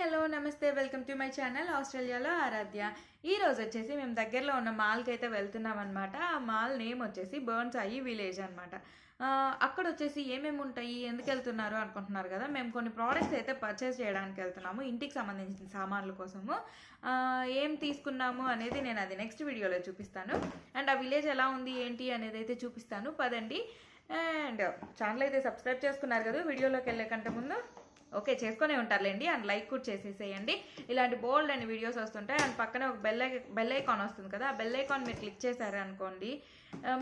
Hello నమస్తే. Welcome to my channel ఆస్ట్రేలియాలో ఆరాధ్య. ఈ రోజు వచ్చేసి మేము దగ్గరలో ఉన్న మాల్కి అయితే వెళ్తున్నాం అనమాట ఆ మాల్ నేమ్ వచ్చేసి బర్న్స్ అయ్యి విలేజ్ అనమాట అక్కడ వచ్చేసి ఏమేమి ఉంటాయి? ఎందుకు వెళ్తున్నారు అనుకుంటున్నారు కదా? మేము కొన్ని ప్రోడక్ట్స్ అయితే పర్చేస్ చేయడానికి వెళ్తున్నాము. ఇంటికి సంబంధించిన సామాన్ల కోసము. ఏం తీసుకున్నాము అనేది నేను అది నెక్స్ట్ వీడియోలో చూపిస్తాను. అండ్ ఆ విలేజ్ ఎలా ఉంది ఏంటి అనేది అయితే చూపిస్తాను. పదండి. అండ్ ఛానల్ అయితే సబ్స్క్రైబ్ చేసుకున్నారు కదా వీడియోలోకి వెళ్ళే కంటే ముందు? ఓకే చేసుకునే ఉంటారులేండి. అండ్ లైక్ కూడా చేసేసేయండి. ఇలాంటి బోల్డ్ అండ్ వీడియోస్ వస్తుంటాయి. అండ్ పక్కనే ఒక బెల్ బెల్ ఐకాన్ వస్తుంది కదా ఆ బెల్ ఐకాన్ మీరు క్లిక్ చేశారు అనుకోండి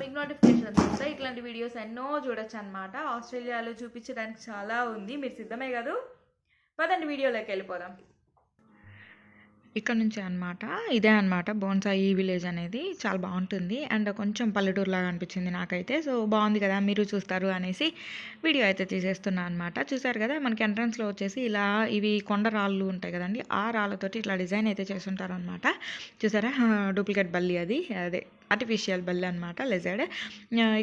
మీకు నోటిఫికేషన్స్ వస్తాయి ఇట్లాంటి వీడియోస్ ఎన్నో చూడొచ్చు అనమాట ఆస్ట్రేలియాలో చూపించడానికి చాలా ఉంది. మీరు సిద్ధమే కాదు? పదండి వీడియోలోకి వెళ్ళిపోదాం. ఇక్కడ నుంచి అన్నమాట. ఇదే అన్నమాట. బోన్సాయి విలేజ్ అనేది చాలా బాగుంటుంది. అండ్ కొంచెం పల్లెటూరు లాగా అనిపించింది నాకైతే. సో బాగుంది కదా మీరు చూస్తారు అనేసి వీడియో అయితే తీసేస్తున్నా అనమాట చూసారు కదా మనకి ఎంట్రన్స్లో వచ్చేసి ఇలా ఇవి కొండ రాళ్ళు ఉంటాయి కదండి ఆ రాళ్ళతోటి ఇట్లా డిజైన్ అయితే చేస్తుంటారు అనమాట చూసారా? డూప్లికేట్ బల్లి అది. అదే ఆర్టిఫిషియల్ బల్లి అనమాట లెజర్డ్.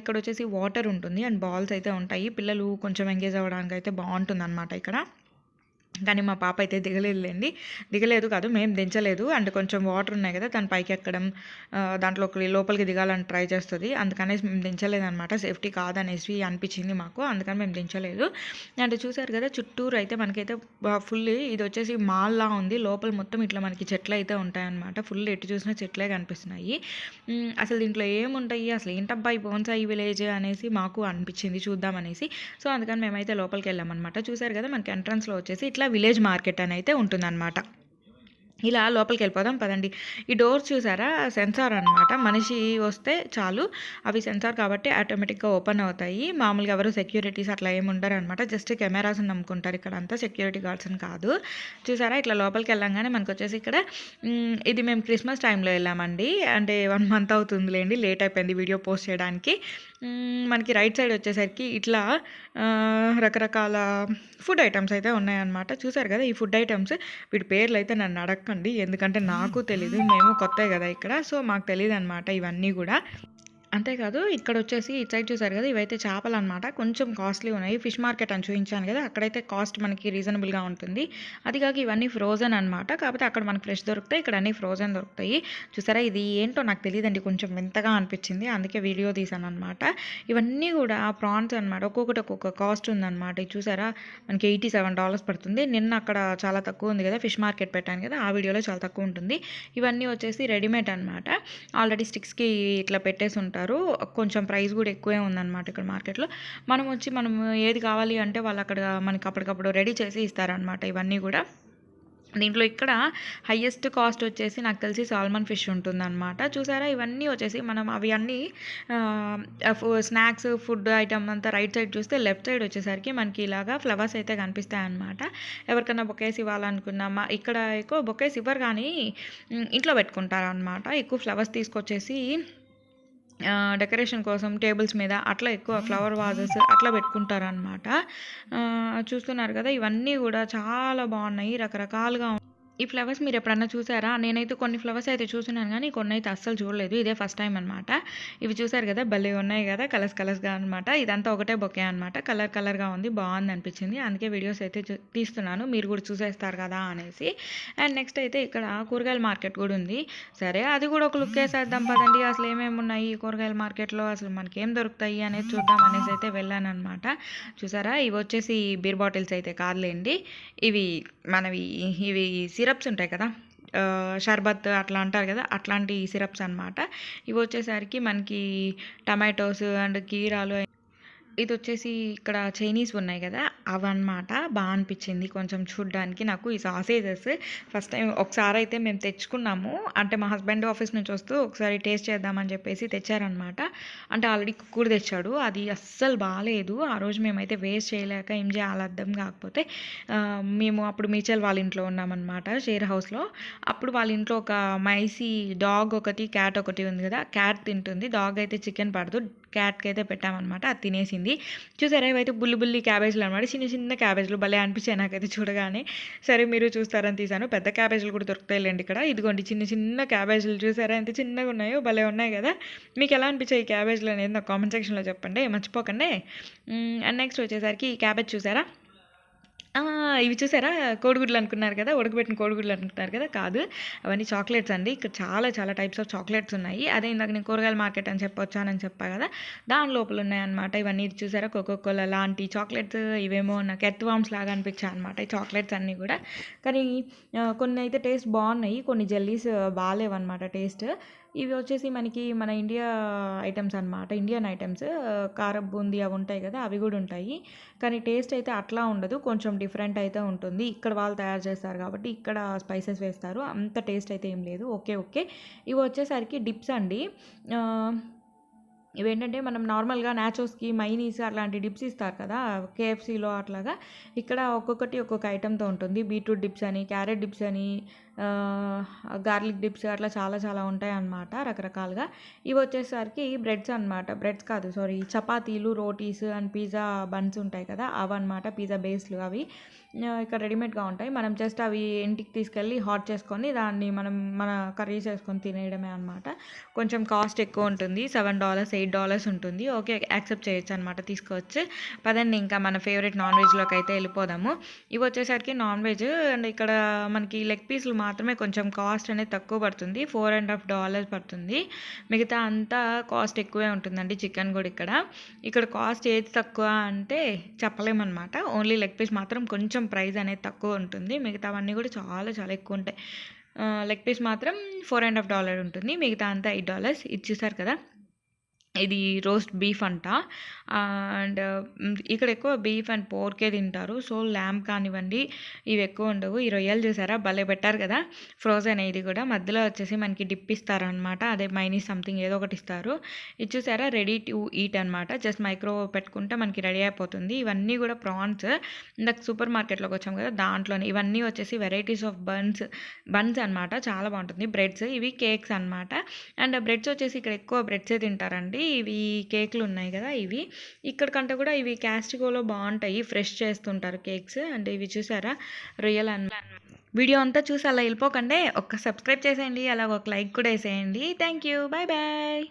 ఇక్కడ వచ్చేసి వాటర్ ఉంటుంది అండ్ బాల్స్ అయితే ఉంటాయి. పిల్లలు కొంచెం ఎంగేజ్ అవ్వడానికి అయితే బాగుంటుంది అనమాట ఇక్కడ. కానీ మా పాప అయితే దిగలేదులేండి. దిగలేదు కాదు మేము దించలేదు. అండ్ కొంచెం వాటర్ ఉన్నాయి కదా దాని పైకి ఎక్కడం దాంట్లో లోపలికి దిగాలని ట్రై చేస్తుంది. అందుకనేసి మేము దించలేదు అనమాట సేఫ్టీ కాదనేసి అనిపించింది మాకు అందుకని మేము దించలేదు. అండ్ చూసారు కదా చుట్టూరు అయితే మనకైతే ఫుల్ ఇది వచ్చేసి మాల్లా ఉంది. లోపల మొత్తం ఇట్లా మనకి చెట్లు అయితే ఉంటాయన్నమాట. ఫుల్ ఎటు చూసినా చెట్లే కనిపిస్తున్నాయి. అసలు దీంట్లో ఏముంటాయి? అసలు ఏంటబ్బా ఈ బోన్సాయి విలేజ్ అనేసి మాకు అనిపించింది చూద్దామనేసి. సో అందుకని మేమైతే లోపలికి వెళ్ళామన్నమాట. చూసారు కదా మనకి ఎంట్రన్స్లో వచ్చేసి ఇట్లా విలేజ్ మార్కెట్ అని అయితే ఉంటుందన్నమాట. ఇలా లోపలికి వెళ్ళిపోదాం పదండి. ఈ డోర్స్ చూసారా? సెన్సార్ అనమాట మనిషి వస్తే చాలు. అవి సెన్సార్ కాబట్టి ఆటోమేటిక్గా ఓపెన్ అవుతాయి. మామూలుగా ఎవరు సెక్యూరిటీస్ అట్లా ఏమి ఉండరు అనమాట జస్ట్ కెమెరాస్ని నమ్ముకుంటారు ఇక్కడ అంతా సెక్యూరిటీ గార్డ్స్ అని కాదు. చూసారా? ఇట్లా లోపలికి వెళ్ళంగానే మనకు వచ్చేసి ఇక్కడ ఇది మేము క్రిస్మస్ టైంలో వెళ్ళామండి. అంటే వన్ మంత్ అవుతుందిలేండి. లేట్ అయిపోయింది వీడియో పోస్ట్ చేయడానికి. మనకి రైట్ సైడ్ వచ్చేసరికి ఇట్లా రకరకాల ఫుడ్ ఐటమ్స్ అయితే ఉన్నాయన్నమాట. చూసారు కదా? ఈ ఫుడ్ ఐటమ్స్ వీటి పేర్లు అయితే నన్ను చెప్పండి ఎందుకంటే నాకు తెలీదు మేము కొత్త కదా ఇక్కడ. సో మాకు తెలియదు అనమాట ఇవన్నీ కూడా. అంతేకాదు ఇక్కడ వచ్చేసి ఇటు సైడ్ చూసారు కదా ఇవైతే చేపలు అనమాట కొంచెం కాస్ట్లీ ఉన్నాయి. ఫిష్ మార్కెట్ అని చూపించాను కదా అక్కడైతే కాస్ట్ మనకి రీజనబుల్గా ఉంటుంది. అది కాక ఇవన్నీ ఫ్రోజన్ అనమాట కాకపోతే అక్కడ మనకి ఫ్రెష్ దొరుకుతాయి ఇక్కడ అన్ని ఫ్రోజన్ దొరుకుతాయి. చూసారా ఇది ఏంటో నాకు తెలియదండి కొంచెం వింతగా అనిపించింది. అందుకే వీడియో తీసాను అనమాట ఇవన్నీ కూడా ప్రాన్స్ అనమాట ఒక్కొక్కటి ఒక్కొక్క కాస్ట్ ఉందన్నమాట. ఇది చూసారా మనకి ఎయిటీ సెవెన్ డాలర్స్ పడుతుంది. నిన్న అక్కడ చాలా తక్కువ ఉంది కదా ఫిష్ మార్కెట్ పెట్టాను కదా ఆ వీడియోలో చాలా తక్కువ ఉంటుంది. ఇవన్నీ వచ్చేసి రెడీమేడ్ అనమాట ఆల్రెడీ స్టిక్స్కి ఇట్లా పెట్టేసి ఉంటారు. కొంచెం ప్రైస్ కూడా ఎక్కువే ఉందన్నమాట ఇక్కడ మార్కెట్లో. మనం వచ్చి మనం ఏది కావాలి అంటే వాళ్ళు అక్కడ మనకి అప్పటికప్పుడు రెడీ చేసి ఇస్తారనమాట ఇవన్నీ కూడా. దీంట్లో ఇక్కడ హయ్యెస్ట్ కాస్ట్ వచ్చేసి నాకు తెలిసి సాల్మన్ ఫిష్ ఉంటుందన్నమాట. చూసారా? ఇవన్నీ వచ్చేసి మనం అవి అన్నీ స్నాక్స్ ఫుడ్ ఐటమ్ అంతా రైట్ సైడ్ చూస్తే లెఫ్ట్ సైడ్ వచ్చేసరికి మనకి ఇలాగా ఫ్లవర్స్ అయితే కనిపిస్తాయి అన్నమాట ఎవరికైనా బొకేస్ ఇవ్వాలనుకున్నామా ఇక్కడ ఎక్కువ బొకేస్ ఇవ్వరు కానీ ఇంట్లో పెట్టుకుంటారనమాట ఎక్కువ ఫ్లవర్స్ తీసుకొచ్చేసి డెకరేషన్ కోసం టేబుల్స్ మీద అట్లా ఎక్కువ ఫ్లవర్ వాజెస్ అట్లా పెట్టుకుంటారనమాట చూస్తున్నారు కదా ఇవన్నీ కూడా చాలా బాగున్నాయి రకరకాలుగా ఈ ఫ్లవర్స్ మీరు ఎప్పుడన్నా చూసారా? నేనైతే కొన్ని ఫ్లవర్స్ అయితే చూసినాను కానీ కొన్ని అయితే అస్సలు చూడలేదు. ఇదే ఫస్ట్ టైం అనమాట ఇవి చూసారు కదా? భలే ఉన్నాయి కదా? కలర్స్ కలర్స్గా అనమాట ఇదంతా ఒకటే బొకే అనమాట కలర్ కలర్గా ఉంది బాగుంది అనిపించింది. అందుకే వీడియోస్ అయితే తీస్తున్నాను. మీరు కూడా చూసేస్తారు కదా? అనేసి. అండ్ నెక్స్ట్ అయితే ఇక్కడ కూరగాయల మార్కెట్ కూడా ఉంది. సరే అది కూడా ఒక లుక్ వేసేద్దాం పదండి. అసలు ఏమేమి ఉన్నాయి ఈ కూరగాయల మార్కెట్లో? అసలు మనకి ఏం దొరుకుతాయి అనేది చూద్దాం అనేసి అయితే వెళ్ళాను అనమాట చూసారా? ఇవి వచ్చేసి బీర్ బాటిల్స్ అయితే కాదులేండి. ఇవి మనవి ఇవి సిరప్స్ ఉంటాయి కదా. షర్బత్ అట్లా అంటారు కదా అట్లాంటి సిరప్స్ అన్నమాట. ఇవి వచ్చేసరికి మనకి టమాటోస్ అండ్ కీరాలు ఇది వచ్చేసి ఇక్కడ చైనీస్ ఉన్నాయి కదా అవన్నమాట. బాగా అనిపించింది కొంచెం చూడ్డానికి నాకు ఈ సాసేజెస్. ఫస్ట్ టైం ఒకసారి అయితే మేము తెచ్చుకున్నాము. అంటే మా హస్బెండ్ ఆఫీస్ నుంచి వస్తూ ఒకసారి టేస్ట్ చేద్దామని చెప్పేసి తెచ్చారనమాట అంటే ఆల్రెడీ కుక్కుడు తెచ్చాడు. అది అస్సలు బాగాలేదు ఆ రోజు మేమైతే వేస్ట్ చేయలేక ఏం చేయాలి అర్థం కాకపోతే మేము అప్పుడు మీచల్ వాళ్ళ ఇంట్లో ఉన్నామన్నమాట షేర్ హౌస్లో. అప్పుడు వాళ్ళ ఇంట్లో ఒక మైసీ డాగ్ ఒకటి క్యాట్ ఒకటి ఉంది కదా క్యాట్ తింటుంది. డాగ్ అయితే చికెన్ పడదు. క్యాట్కి అయితే పెట్టామన్నమాట. అది తినేసింది. చూసారా? ఇవైతే బుల్లి బుల్లి క్యాబేజీలు అనమాట చిన్న చిన్న క్యాబేజీలు భలే అనిపించాయి నాకైతే చూడగానే. సరే మీరు చూస్తారని తీసాను పెద్ద క్యాబేజీలు కూడా దొరుకుతాయిలేండి ఇక్కడ. ఇదిగోండి చిన్న చిన్న క్యాబేజీలు చూసారా? ఎంత చిన్నగా ఉన్నాయో భలే ఉన్నాయి కదా? మీకు ఎలా అనిపించాయి ఈ క్యాబేజీలు అనేది నాకు కామెంట్ సెక్షన్లో చెప్పండి. మర్చిపోకండి. అండ్ నెక్స్ట్ వచ్చేసరికి ఈ క్యాబేజ్ చూసారా? ఇవి చూసారా కోడిగుడ్లు అనుకున్నారు కదా! ఉడకబెట్టిన కోడిగుడ్లు అనుకుంటున్నారు కదా! కాదు. అవన్నీ చాక్లెట్స్ అండి. ఇక్కడ చాలా చాలా టైప్స్ ఆఫ్ చాక్లెట్స్ ఉన్నాయి. అదే ఇందాక నేను కూరగాయల మార్కెట్ అని చెప్పొచ్చానని చెప్పా కదా! దాని లోపల ఉన్నాయన్నమాట. ఇవన్నీ ఇది చూసారా కోకోకోలా లాంటి చాక్లెట్స్ ఇవేమో నాకు ఎర్త్ లాగా లాగా అనిపించాయన్నమాట. ఈ చాక్లెట్స్ అన్నీ కూడా. కానీ కొన్ని అయితే టేస్ట్ బాగున్నాయి. కొన్ని జెల్లీస్ బాగాలేవన్నమాట టేస్ట్. ఇవి వచ్చేసి మనకి మన ఇండియా ఐటమ్స్ అన్నమాట. ఇండియన్ ఐటమ్స్ కారం బూందీ అవి ఉంటాయి కదా! అవి కూడా ఉంటాయి. కానీ టేస్ట్ అయితే అట్లా ఉండదు. కొంచెం డిఫరెంట్ అయితే ఉంటుంది. ఇక్కడ వాళ్ళు తయారు చేస్తారు కాబట్టి ఇక్కడ స్పైసెస్ వేస్తారు. అంత టేస్ట్ అయితే ఏం లేదు. ఓకే. ఓకే. ఇవి వచ్చేసరికి డిప్స్ అండి. ఇవేంటంటే మనం నార్మల్‌గా నాచోస్‌కి, మైనీస్ అట్లాంటి డిప్స్ ఇస్తారు కదా! కేఎఫ్‌సీలో అట్లాగా ఇక్కడ ఒక్కొక్కటి ఒక్కొక్క ఐటెంతో ఉంటుంది. బీట్రూట్ డిప్స్ అని, క్యారెట్ డిప్స్ అని, గార్లిక్ డిప్స్ అట్లా చాలా చాలా ఉంటాయన్నమాట రకరకాలుగా. ఇవి వచ్చేసరికి బ్రెడ్స్ అన్నమాట. బ్రెడ్స్ కాదు సారీ చపాతీలు, రోటీస్ అండ్ పిజ్జా బన్స్ ఉంటాయి కదా! అవన్నమాట. పిజ్జా బేస్‌లు అవి. ఇక్కడ రెడీమేడ్‌గా ఉంటాయి. మనం జస్ట్ అవి ఇంటికి తీసుకెళ్ళి హాట్ చేసుకొని దాన్ని మనం మన కర్రీస్ వేసుకొని తినేయడమే అనమాట కొంచెం కాస్ట్ ఎక్కువ ఉంటుంది. $7, $8 ఉంటుంది. ఓకే. యాక్సెప్ట్ చేయొచ్చు అనమాట తీసుకోవచ్చు. పదండి ఇంకా మన ఫేవరెట్ నాన్ వెజ్‌లోకి అయితే వెళ్ళిపోదాము. ఇవి వచ్చేసరికి నాన్ వెజ్ అండ్ ఇక్కడ మనకి లెగ్ పీస్‌లు మాత్రమే కొంచెం కాస్ట్ అనేది తక్కువ పడుతుంది. $4.5 పడుతుంది. మిగతా అంతా కాస్ట్ ఎక్కువే ఉంటుందండి. చికెన్ కూడా ఇక్కడ. ఇక్కడ కాస్ట్ ఏది తక్కువ అంటే చెప్పలేమన్నమాట. ఓన్లీ లెగ్ పీస్ మాత్రం కొంచెం ప్రైస్ అనేది తక్కువ ఉంటుంది. మిగతావన్నీ కూడా చాలా చాలా ఎక్కువ ఉంటాయి. లెగ్ పీస్ మాత్రం $4.5 ఉంటుంది. మిగతా అంతా ఎయిట్ డాలర్స్ ఇచ్చేసారు కదా! ఇది రోస్ట్ బీఫ్ అంట. అండ్ ఇక్కడ ఎక్కువ బీఫ్ అండ్ పోర్కే తింటారు. సో ల్యామ్ కానివ్వండి ఇవి ఎక్కువ ఉండవు. ఈ రొయ్యలు చూసారా భలే పెట్టారు కదా! ఫ్రోజెన్ ఇది కూడా. మధ్యలో వచ్చేసి మనకి డిప్ ఇస్తారనమాట అదే మైనీస్ సంథింగ్ ఏదో ఒకటి ఇస్తారు. ఇది చూసారా రెడీ టు ఈట్ అన్నమాట. జస్ట్ మైక్రో పెట్టుకుంటే మనకి రెడీ అయిపోతుంది. ఇవన్నీ కూడా ప్రాన్స్. ఇందాక సూపర్ మార్కెట్‌లోకి వచ్చాం కదా! దాంట్లోనే ఇవన్నీ వచ్చేసి వెరైటీస్ ఆఫ్ బన్స్ బన్స్ అన్నమాట. చాలా బాగుంటుంది. బ్రెడ్స్ ఇవి కేక్స్ అన్నమాట. అండ్ బ్రెడ్స్ వచ్చేసి ఇక్కడ ఎక్కువ బ్రెడ్సే తింటారండి. ఇవి కేకులు ఉన్నాయి కదా! ఇవి. ఇక్కడ కంటే కూడా ఇవి క్యాస్టికోలో బాగుంటాయి. ఫ్రెష్ చేస్తుంటారు కేక్స్. అంటే ఇవి చూసారా రియల్ అన్ వీడియో అంతా చూసి అలా వెళ్ళిపోకండి. ఒక్క సబ్స్క్రైబ్ చేసేయండి. అలాగే ఒక లైక్ కూడా వేసేయండి థ్యాంక్ యూ. Bye bye.